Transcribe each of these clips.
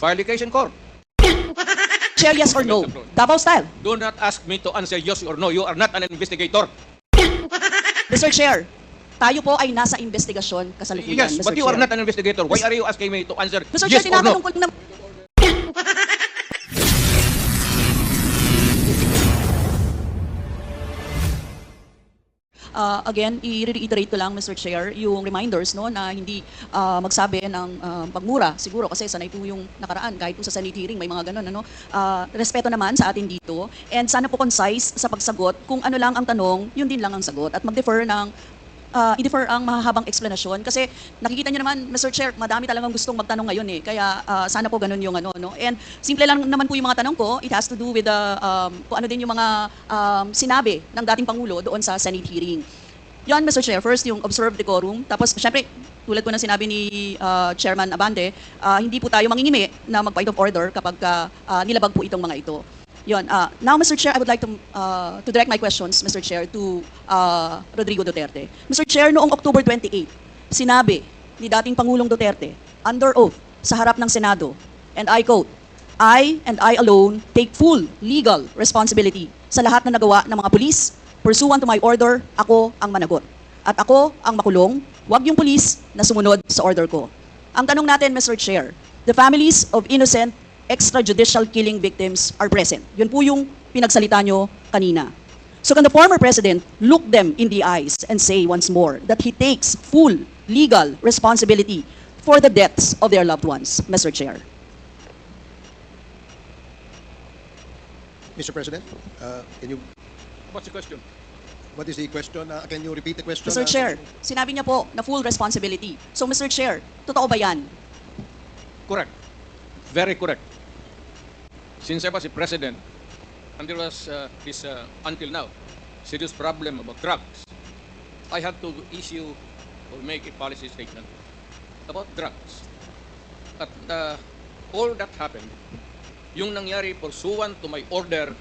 Case in court. Chair, yes or no? Davao style. Do not ask me to answer yes or no. You are not an investigator. Mr. Chair, tayo po ay nasa investigasyon kasalukuyan, Yes, Mr. but you Chair. are not an investigator. Why are you asking me to answer Mr. yes Chair, or no? tinatanong ko lang naman. Uh, again, i-reiterate ko lang, Mr. Chair, yung reminders no, na hindi ah, magsabi ng ah, pagmura. Siguro kasi sanay po yung nakaraan. Kahit po sa Senate hearing, may mga ganun. Ano? Ah, respeto naman sa atin dito. And sana po concise sa pagsagot. Kung ano lang ang tanong, yun din lang ang sagot. At mag-defer ng uh, i-defer ang mahahabang explanation kasi nakikita niyo naman Mr. Chair, madami talagang gustong magtanong ngayon eh. Kaya uh, sana po ganun yung ano no. And simple lang naman po yung mga tanong ko. It has to do with the um, kung ano din yung mga um, sinabi ng dating pangulo doon sa Senate hearing. Yan, Mr. Chair. First, yung observe decorum. Tapos, syempre, tulad po ng sinabi ni uh, Chairman Abande, uh, hindi po tayo mangingimi na mag-point of order kapag uh, uh, nilabag po itong mga ito. Yun. Uh, now, Mr. Chair, I would like to, uh, to direct my questions, Mr. Chair, to uh, Rodrigo Duterte. Mr. Chair, noong October 28, sinabi ni dating Pangulong Duterte, under oath, sa harap ng Senado, and I quote, I and I alone take full legal responsibility sa lahat na nagawa ng mga pulis. Pursuant to my order, ako ang managot. At ako ang makulong, wag yung pulis na sumunod sa order ko. Ang tanong natin, Mr. Chair, the families of innocent extrajudicial killing victims are present. Yun po yung pinagsalita nyo kanina. So can the former president look them in the eyes and say once more that he takes full legal responsibility for the deaths of their loved ones, Mr. Chair? Mr. President, uh, can you, What's the question? what is the question? Uh, Can you repeat the question? Mr. uh, Chair, sinabi niya po na full responsibility. So Mr. Chair, totoo ba yan? Correct. Very correct. Since I was a president, and there was uh, this, uh, until now, serious problem about drugs, I had to issue or make a policy statement about drugs. At uh, all that happened, yung nangyari pursuant to my order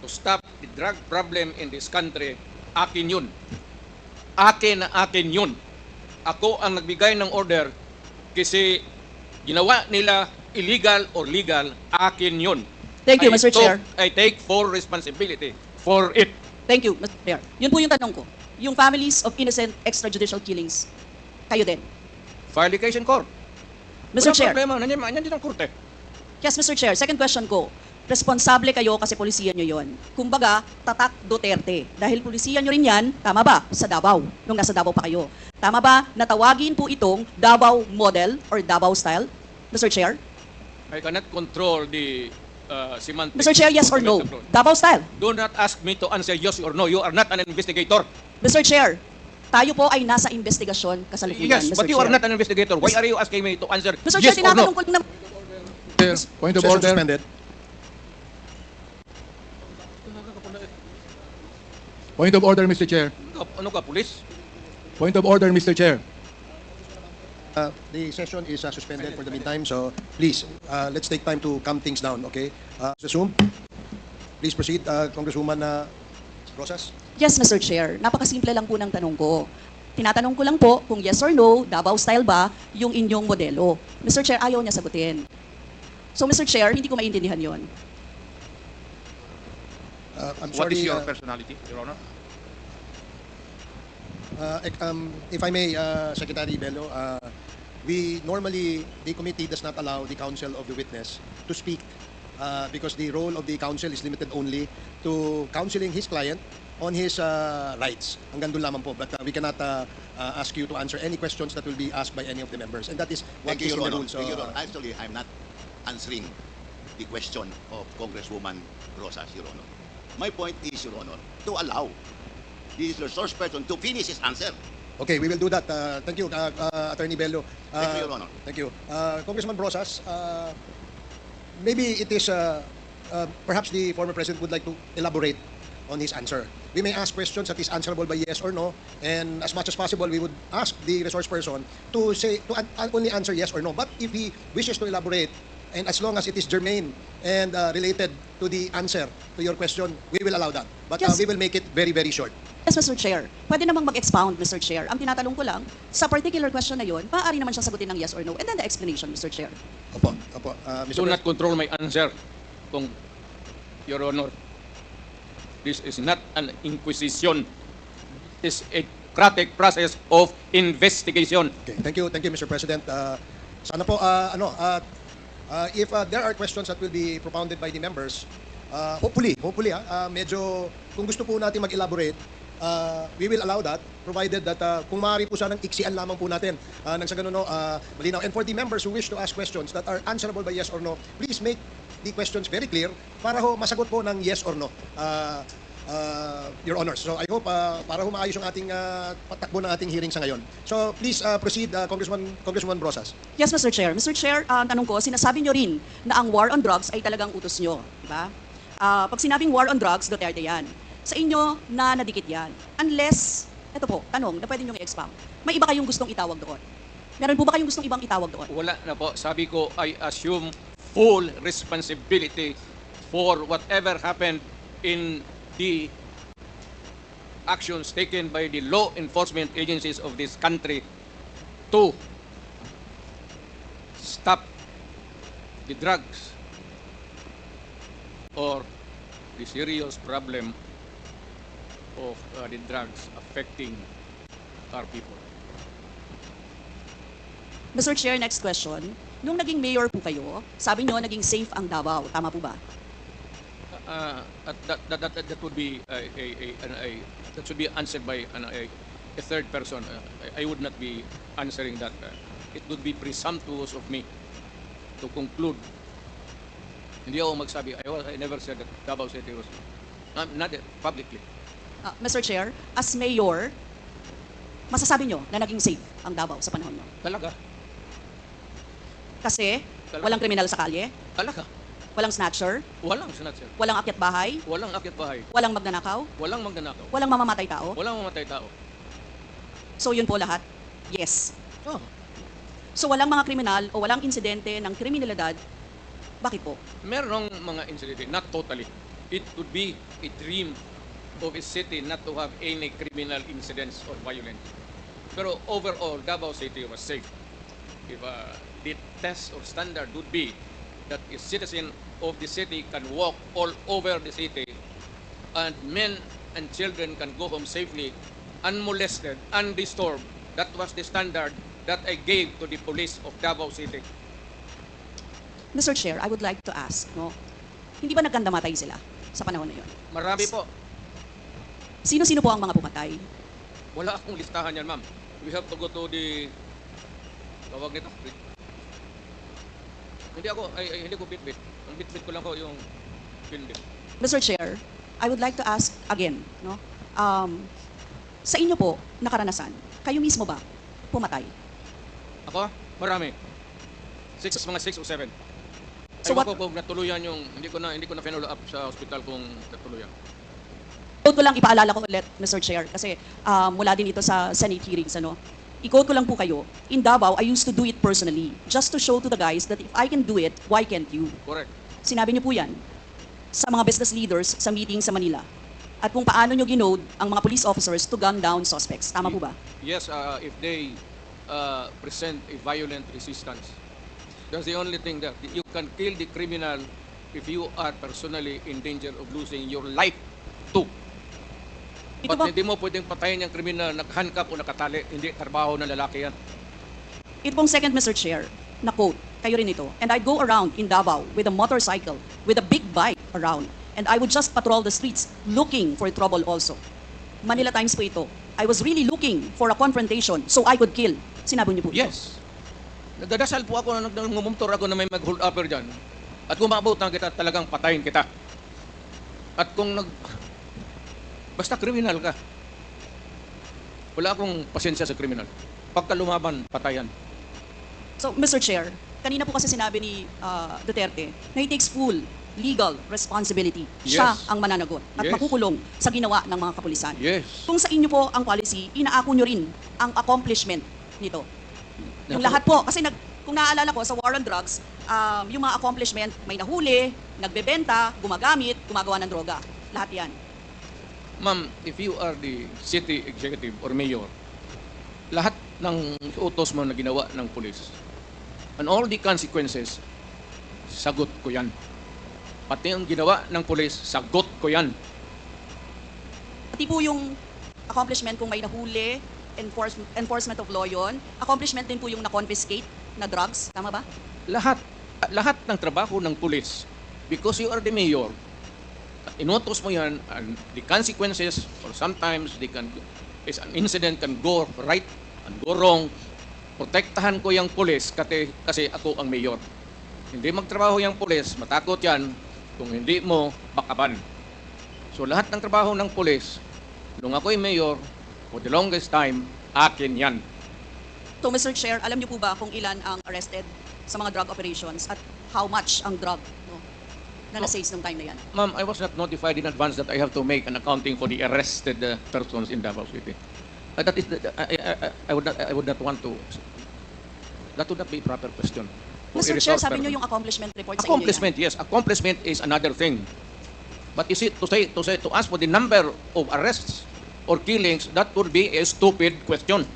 to stop the drug problem in this country, akin yun. Akin na akin yun. Ako ang nagbigay ng order kasi ginawa nila illegal or legal, akin yun. Thank you, I Mr. took- Chair. I take full responsibility for it. Thank you, Mr. Chair. Yun po yung tanong ko. Yung families of innocent extrajudicial killings, kayo din. In court. Mr. Walang Chair. problema, nandiyan, nandiyan din ang korte. Yes, Mr. Chair. Second question ko. Responsable kayo kasi polisiya nyo yon. Kumbaga, tatak Duterte. Dahil polisiya nyo rin yan, tama ba? Sa Davao, nung nasa Davao pa kayo. Tama ba na tawagin po itong Davao model or Davao style? Mr. Chair? I cannot control the uh, semantics. Mr. Chair, yes or no? Davao style. Do not ask me to answer yes or no. You are not an investigator. Mr. Chair, tayo po ay nasa investigasyon kasalukuyan, Yes, Mr. but you Chair. are not an investigator. Why are you asking me to answer Mr. yes Chair, or no? tinatanong ko lang point of order. suspended. Point of order, Mr. Chair. Ano ka, pulis? Point of order, Mr. Chair. Uh, The session is uh, suspended for the meantime, so please, uh, let's take time to calm things down, okay? Uh, Zoom, please proceed, uh, Congresswoman uh, Rosas. Yes, Mr. Chair. Napakasimple lang po ng tanong ko. Tinatanong ko lang po kung yes or no, Davao style ba yung inyong modelo. Mr. Chair, ayaw niya sagutin. So, Mr. Chair, hindi ko maintindihan yon. Uh, I'm What is sorry, your uh, personality, Your Honor? Uh, um, If I may, uh, Secretary Bello, uh, we normally, the committee does not allow the counsel of the witness to speak uh, because the role of the counsel is limited only to counseling his client on his uh, rights. Hanggang doon lamang po. But uh, we cannot uh, uh, ask you to answer any questions that will be asked by any of the members. And that is what Thank is you, in the rules. Thank you, Your uh, Honor. Actually, I'm not answering the question of Congresswoman Rosas, Your Honor. My point is, Your Honor, to allow the resource person to finish his answer. Okay, we will do that. Uh, thank you, uh, uh, Attorney Bello. Uh, Thank you, Your Honor. Thank you. Uh, Congressman Brosas, uh, maybe it is, uh, uh, perhaps the former president would like to elaborate on his answer. We may ask questions that is answerable by yes or no, and as much as possible, we would ask the resource person to say, to an- only answer yes or no. But if he wishes to elaborate, and as long as it is germane and uh, related to the answer to your question, we will allow that. But uh, Yes. we will make it very, very short. Yes, Mr. Chair. Pwede namang mag-expound, Mr. Chair. Ang tinatanong ko lang, sa particular question na yun, maaari naman siya sagutin ng yes or no. And then the explanation, Mr. Chair. Opo, opo. Uh, Mr. Do Pres- not control my answer, kung Your Honor. This is not an inquisition. This is a democratic process of investigation. Okay, thank you, thank you, Mr. President. Uh, sana po, uh, ano, uh, uh, if uh, there are questions that will be propounded by the members, uh, hopefully, hopefully, uh, medyo, kung gusto po natin mag-elaborate, uh, we will allow that, provided that uh, kung maaari po sanang iksian lamang po natin uh, nang sa ganun, no, uh, malinaw. And for the members who wish to ask questions that are answerable by yes or no, please make the questions very clear para ho masagot po ng yes or no. Uh, uh, Your Honor. So I hope uh, para ho maayos yung ating uh, patakbo ng ating hearing sa ngayon. So please uh, proceed, uh, Congressman, Congresswoman Brosas. Yes, Mr. Chair. Mr. Chair, ang tanong ko, sinasabi nyo rin na ang war on drugs ay talagang utos nyo. Di ba? Ah, pag sinabing war on drugs, Duterte yan. Sa inyo, na nadikit yan. Unless, eto po, tanong na pwede nyo i-expound. May iba kayong gustong itawag doon? Meron po ba kayong gustong ibang itawag doon? Wala na po. Sabi ko, I assume full responsibility for whatever happened in the actions taken by the law enforcement agencies of this country to stop the drugs or the serious problem of uh, the drugs affecting our people. Mr. Chair, next question. Nung naging mayor po kayo, sabi nyo naging safe ang Davao. Tama po ba? Uh, at that, that, that, that would be a, a, a, a, that should be answered by an, a, a third person. Uh, I, I would not be answering that. Uh, it would be presumptuous of me to conclude. Hindi ako magsabi. I, was, I never said that Davao City was um, not uh, publicly. Ah, Mr. Chair, as mayor, masasabi nyo na naging safe ang Davao sa panahon nyo? Talaga. Kasi Talaga. walang kriminal sa kalye, Talaga. Walang snatcher, Walang snatcher. walang akyat bahay, Walang akit bahay. walang magnanakaw, Walang magnanakaw. walang mamamatay tao. Walang mamatay tao. So yun po lahat? Yes. Oh, So walang mga kriminal o walang insidente ng kriminalidad. Bakit po? merong mga incident, not totally. It would be a dream of a city not to have any criminal incidents or violence. Pero overall, Davao City was safe. If uh, the test or standard would be that a citizen of the city can walk all over the city and men and children can go home safely, unmolested, undisturbed. That was the standard that I gave to the police of Davao City. Mr. Chair, I would like to ask, no? Hindi ba nagkandamatay sila sa panahon na yun? Marami po. Sino-sino po ang mga pumatay? Wala akong listahan yan, ma'am. We have to go to the... Tawag nito? Hindi ako, ay, ay, hindi ko bitbit. Ang bitbit ko lang ko yung pinbit. Mr. Chair, I would like to ask again, no? Um, sa inyo po, nakaranasan, kayo mismo ba pumatay? Ako, marami. Six, mga six o seven. So So what- ko kung natuluyan yung, hindi ko na, hindi ko na follow up sa hospital kung natuluyan. Quote ko lang, ipaalala ko ulit, Mr. Chair, kasi um, mula din ito sa Senate hearings, ano? I-quote ko lang po kayo, in Davao, I used to do it personally, just to show to the guys that if I can do it, why can't you? Correct. Sinabi niyo po yan sa mga business leaders sa meeting sa Manila. At kung paano niyo ginode ang mga police officers to gun down suspects. Tama po ba? Yes, uh, if they uh, present a violent resistance. That's the only thing that you can kill the criminal if you are personally in danger of losing your life too. Ito But ba, hindi mo pwedeng patayin yung kriminal nakahandcuff o nakatali. Hindi trabaho ng lalaki yan. ito pong second, Mr. Chair, na quote, kayo rin ito. And I'd go around in Davao with a motorcycle, with a big bike around. And I would just patrol the streets looking for trouble also. Manila Times po ito. I was really looking for a confrontation so I could kill. Sinabi niyo po ito. Yes. Nagdadasal po ako na nagmumumtor ako na may mag-hold upper dyan. At kung maabot na kita, talagang patayin kita. At kung nag... Basta kriminal ka. Wala akong pasensya sa kriminal. Pagka lumaban, patayan. So, Mr. Chair, kanina po kasi sinabi ni ah, Duterte na he takes full legal responsibility. Siya Yes. ang mananagot at Yes. makukulong sa ginawa ng mga kapulisan. Yes. Kung sa inyo po ang policy, inaako nyo rin ang accomplishment nito. Yung Naku. lahat po, kasi nag, kung naaalala ko sa war on drugs, um, yung mga accomplishment, may nahuli, nagbebenta, gumagamit, gumagawa ng droga. Lahat yan. Ma'am, if you are the city executive or mayor, lahat ng utos mo na ginawa ng pulis, and all the consequences, sagot ko yan. Pati ang ginawa ng pulis, sagot ko yan. Pati po yung accomplishment kung may nahuli, enforce, enforcement of law yun. Accomplishment din po yung na-confiscate na drugs. Tama ba? Lahat, lahat ng trabaho ng pulis, because you are the mayor, inutos mo yan, and the consequences, or sometimes they can, is an incident can go right and go wrong, protektahan ko yung pulis kasi, kasi ako ang mayor. Hindi magtrabaho yung pulis, matakot yan, kung hindi mo, bakaban. So lahat ng trabaho ng pulis, nung ako'y mayor, for the longest time, akin yan. So, Mr. Chair, alam niyo po ba kung ilan ang arrested sa mga drug operations at how much ang drug na na-seize nung time na yan? Ma'am, I was not notified in advance that I have to make an accounting for the arrested uh, persons in Davao City. Uh, that is, the, I, I, I- would not, I would not want to. That would not be a proper question. Mr. Chair, sabi niyo yung accomplishment report sa inyo accomplishment, yes, accomplishment is another thing. But is it to say to say to ask for the number of arrests or killings? That would be a stupid question.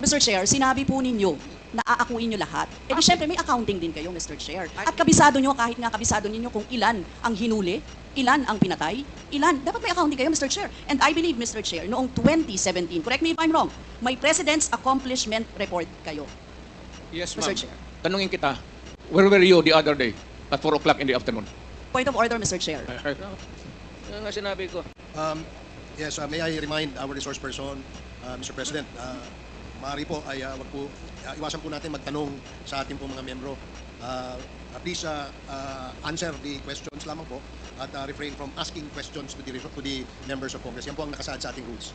Mr. Chair, sinabi po ninyo na aakuin nyo lahat. Eh di syempre may accounting din kayo, Mr. Chair. At kabisado nyo, kahit nga kabisado ninyo kung ilan ang hinuli, ilan ang pinatay, ilan. Dapat may accounting kayo, Mr. Chair. And I believe, Mr. Chair, noong 2017, correct me if I'm wrong, may President's Accomplishment Report kayo. Yes, Mr. ma'am. Chair. Tanungin kita, where were you the other day at 4 o'clock in the afternoon? Point of order, Mr. Chair. Yan nga sinabi ko. Um, yes, uh, may I remind our resource person, uh, Mr. President, uh, maaari po ay uh, wag po, uh, iwasan po natin magtanong sa ating po mga membro. Uh, uh, please uh, uh, answer the questions lamang po at uh, refrain from asking questions to the, to the members of Congress. Yan po ang nakasaad sa ating rules.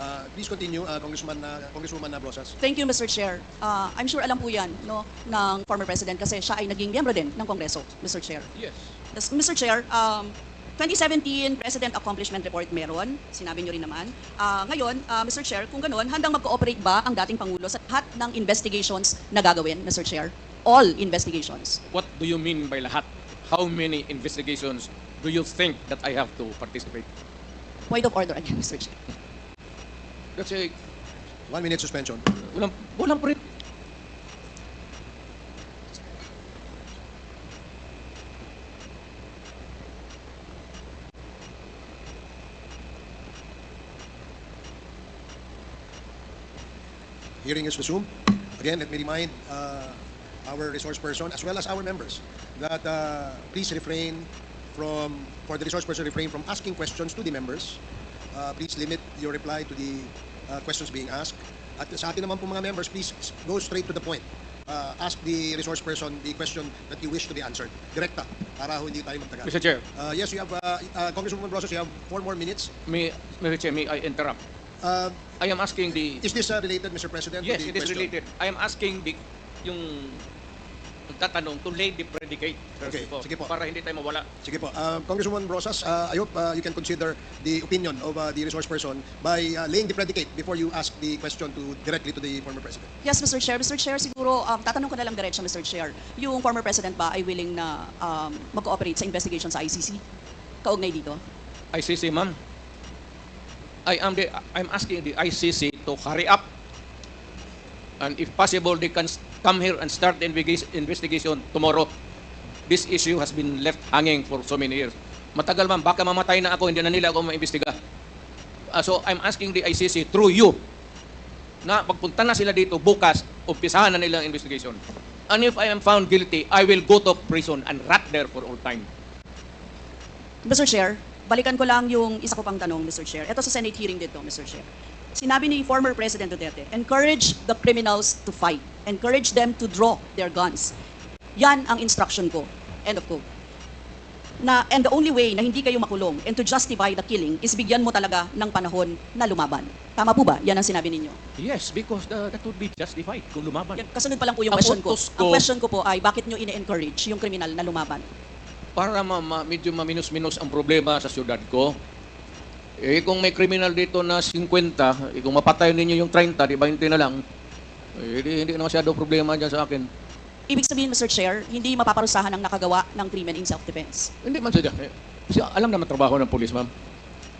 Uh, please continue, uh, Congressman, uh, Congresswoman uh, Brosas. Thank you, Mr. Chair. Uh, I'm sure alam po yan no, ng former President kasi siya ay naging miyembro din ng Kongreso, Mr. Chair. Yes. Yes, Mr. Chair, um, 2017 President Accomplishment Report meron, sinabi nyo rin naman. Ah, ngayon, ah, Mr. Chair, kung ganun, handang mag-cooperate ba ang dating Pangulo sa lahat ng investigations na gagawin, Mr. Chair? All investigations. What do you mean by lahat? How many investigations do you think that I have to participate? Point of order again, Mr. Chair. That's a, One minute suspension. walang, walang Hearing is resumed. Again, let me remind uh, our resource person as well as our members that uh, please refrain from, for the resource person, refrain from asking questions to the members. Uh, please limit your reply to the uh, questions being asked. At sa atin naman po mga members, please go straight to the point. Uh, ask the resource person the question that you wish to be answered. Direkta, para ho hindi tayo magtagal. Mr. Chair, Uh, yes, you have, uh, uh, Congresswoman Brosas, you have four more minutes. may, Mr. Chair, may I interrupt? Uh, I am asking the, is this uh, related, Mr. President? to yes, the it is question? related. I am asking the, yung, tatanong to lay the predicate first Okay, po, sige po. para hindi tayo mawala. Sige po. Uh, Congresswoman Brosas, uh, I hope uh, you can consider the opinion of uh, the resource person by uh, laying the predicate before you ask the question to directly to the former president. Yes, Mr. Chair. Mr. Chair, siguro, um, tatanong ko na lang diretso, Mr. Chair. Yung former President ba ay willing na um, mag-cooperate sa investigation sa ICC? Kaugnay dito? ICC, ma'am. I am the, I'm asking the ICC to hurry up. And if possible, they can come here and start the investiga- investigation tomorrow. This issue has been left hanging for so many years. Matagal ma'am, baka mamatay na ako, hindi na nila ako maimbestiga. Ah, so I'm asking the ICC through you na pagpunta na sila dito bukas, umpisahan na nila ang investigation. And if I am found guilty, I will go to prison and rot there for all time. Mr. Chair, balikan ko lang yung isa ko pang tanong, Mr. Chair. Ito sa Senate hearing dito, Mr. Chair. Sinabi ni former President Duterte, encourage the criminals to fight. Encourage them to draw their guns. Yan ang instruction ko. End of quote. Na, and the only way na hindi kayo makulong and to justify the killing is bigyan mo talaga ng panahon na lumaban. Tama po ba? Yan ang sinabi ninyo. Yes, because uh, that would be justified kung lumaban. Yan, kasunod pa lang po yung Ang question ko. utos Ang ko- question ko po ay bakit nyo ine-encourage yung kriminal na lumaban? Para ma, ma- medyo maminus-minus ang problema sa syudad ko. Eh kung may kriminal dito na 50, eh, kung mapatay ninyo yung 30, di 20 na lang, eh, di, hindi na masyado problema dyan sa akin. Ibig sabihin, Mr. Chair, hindi mapaparusahan ang nakagawa ng krimen in self-defense. Hindi man sadya. Eh, kasi alam naman trabaho ng polis, ma'am.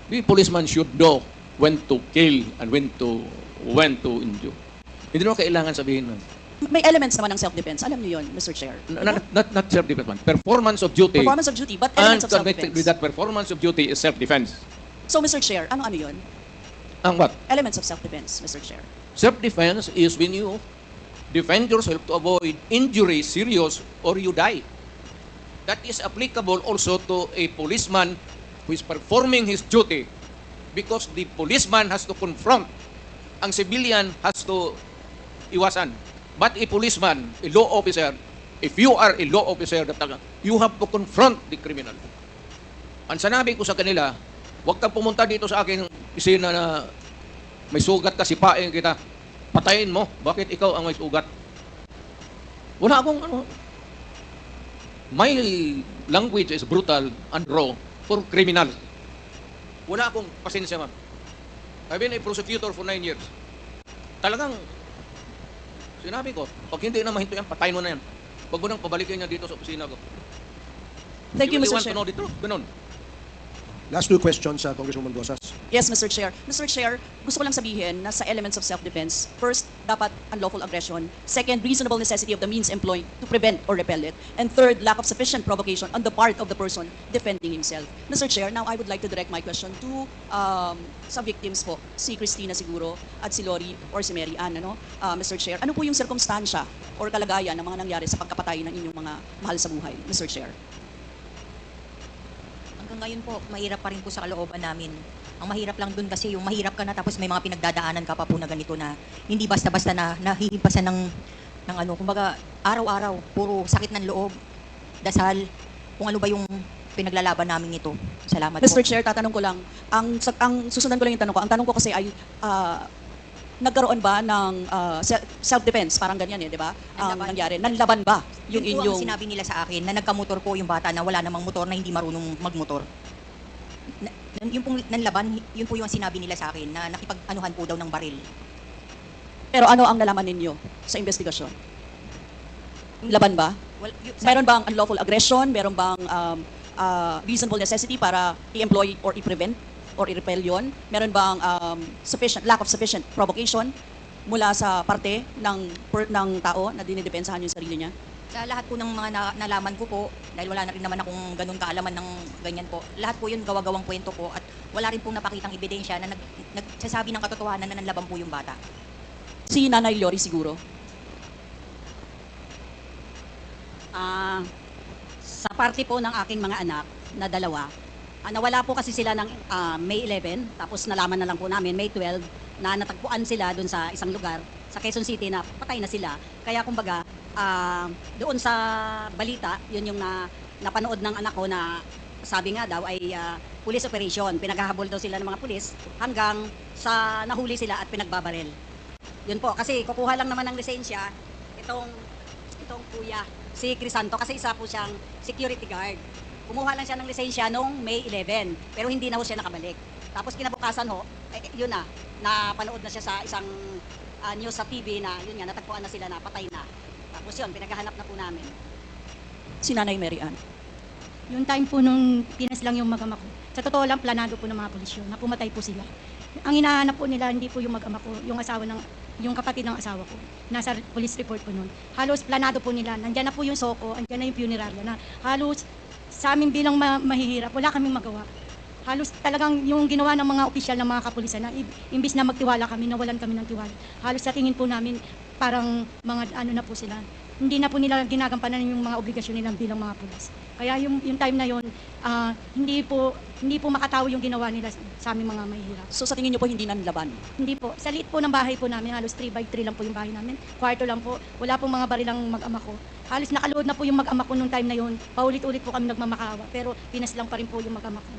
The policeman should know when to kill and when to when to injure. Hindi naman kailangan sabihin nun. May elements naman ng self-defense. Alam niyo yun, Mr. Chair. Not, not, not self-defense man. Performance of duty. Performance of duty, but and elements of connected with self-defense. that performance of duty is self-defense. So, Mr. Chair, ano ano yun? Ang what? Elements of self-defense, Mr. Chair. Self-defense is when you defend yourself to avoid injury, serious, or you die. That is applicable also to a policeman who is performing his duty because the policeman has to confront. Ang civilian has to iwasan. But a policeman, a law officer, if you are a law officer, you have to confront the criminal. Ang sanabi ko sa kanila, huwag kang pumunta dito sa akin isina na may sugat ka, sipain kita, patayin mo. Bakit ikaw ang may sugat? Wala akong ano. My language is brutal and raw for criminal. Wala akong pasensya, ma'am. I've been a prosecutor for nine years. Talagang, sinabi ko, pag hindi na mahinto yan, patayin mo na yan. Huwag mo nang pabalikin niya dito sa opisina ko. Thank you, really Mr. Chair. Ganun. Last two questions, uh, Congresswoman Rosas. Yes, Mr. Chair. Mr. Chair, gusto ko lang sabihin na sa elements of self-defense, first, dapat unlawful aggression. Second, reasonable necessity of the means employed to prevent or repel it. And third, lack of sufficient provocation on the part of the person defending himself. Mr. Chair, now I would like to direct my question to um, sa victims po, si Christina siguro at si Lori or si Mary Ann, ano? Uh, Mr. Chair, ano po yung sirkumstansya or kalagayan ng mga nangyari sa pagkapatay ng inyong mga mahal sa buhay, Mr. Chair? Hanggang ngayon po, mahirap pa rin po sa kalooban namin. Ang mahirap lang dun kasi yung mahirap ka na tapos may mga pinagdadaanan ka pa po na ganito na hindi basta-basta na nahihimpasan ng, ng ano, kumbaga araw-araw, puro sakit ng loob, dasal, kung ano ba yung pinaglalaban namin ito. Salamat Mr. po. Chair, tatanong ko lang, ang, ang susundan ko lang yung tanong ko, ang tanong ko kasi ay, ah, nagkaroon ba ng se- self-defense, parang ganyan eh, di ba? Ang Nanlaban. nangyari, nanlaban ba yung yun po inyong... ang sinabi nila sa akin na nagkamotor po yung bata na wala namang motor na hindi marunong magmotor. Na, yung pong nanlaban, yun po yung sinabi nila sa akin na nakipag-anuhan po daw ng baril. Pero ano ang nalaman ninyo sa investigasyon? Laban ba? Well, y- sa- Meron bang unlawful aggression? Meron bang um, ah, reasonable necessity para i-employ or i-prevent or yun? Meron bang um, sufficient, lack of sufficient provocation mula sa parte ng, per, ng tao na dinidepensahan yung sarili niya? Sa lahat po ng mga na- nalaman ko po, dahil wala na rin naman akong ganun kaalaman ng ganyan po, lahat po yun gawa-gawang kwento po at wala rin pong napakitang ebidensya na nag, nagsasabi ng katotohanan na nanlaban po yung bata. Si Nanay Lori siguro. Ah, sa parte po ng aking mga anak na dalawa, ah, nawala po kasi sila ng ah, May 11, tapos nalaman na lang po namin May 12 na natagpuan sila doon sa isang lugar sa Quezon City na patay na sila. Kaya kumbaga, ah, doon sa balita, yun yung na, napanood ng anak ko na sabi nga daw ay ah, police operation. Pinaghahabol daw sila ng mga pulis hanggang sa nahuli sila at pinagbabarel. Yun po, kasi kukuha lang naman ng lisensya itong itong kuya, si Crisanto, kasi isa po siyang security guard. Kumuha lang siya ng lisensya noong May 11, pero hindi na ho siya nakabalik. Tapos kinabukasan ho, eh, yun na, napanood na siya sa isang ah, news sa TV na, yun nga, natagpuan na sila na patay na. Tapos yun, pinaghahanap na po namin. Si Nanay Mary Ann. Yung time po nung pinas lang yung mag-ama ko. Sa totoo lang, planado po ng mga pulisyon na pumatay po sila. Ang hinahanap po nila, hindi po yung mag-ama ko, yung asawa ng, yung kapatid ng asawa ko. Nasa police report po nun. Halos planado po nila. Nandyan na po yung soko, andyan na yung funerarya na halos sa amin bilang ma- mahihirap, wala kaming magawa. Halos talagang yung ginawa ng mga opisyal ng mga kapulisan na imbis na magtiwala kami, nawalan kami ng tiwala. Halos sa tingin po namin, parang mga ano na po sila. Hindi na po nila ginagampanan yung mga obligasyon nila bilang mga pulis. Kaya yung, yung time na yon ah, hindi po hindi po makatawo yung ginawa nila sa aming mga mahihirap. So sa tingin niyo po hindi nanlaban? Hindi po. Sa liit po ng bahay po namin, halos 3 by 3 lang po yung bahay namin. Kwarto lang po. Wala pong mga barilang mag-ama ko. Halos nakaload na po yung mag-ama ko nung time na yun. Paulit-ulit po kami nagmamakawa. Pero pinas lang pa rin po yung mag-ama ko.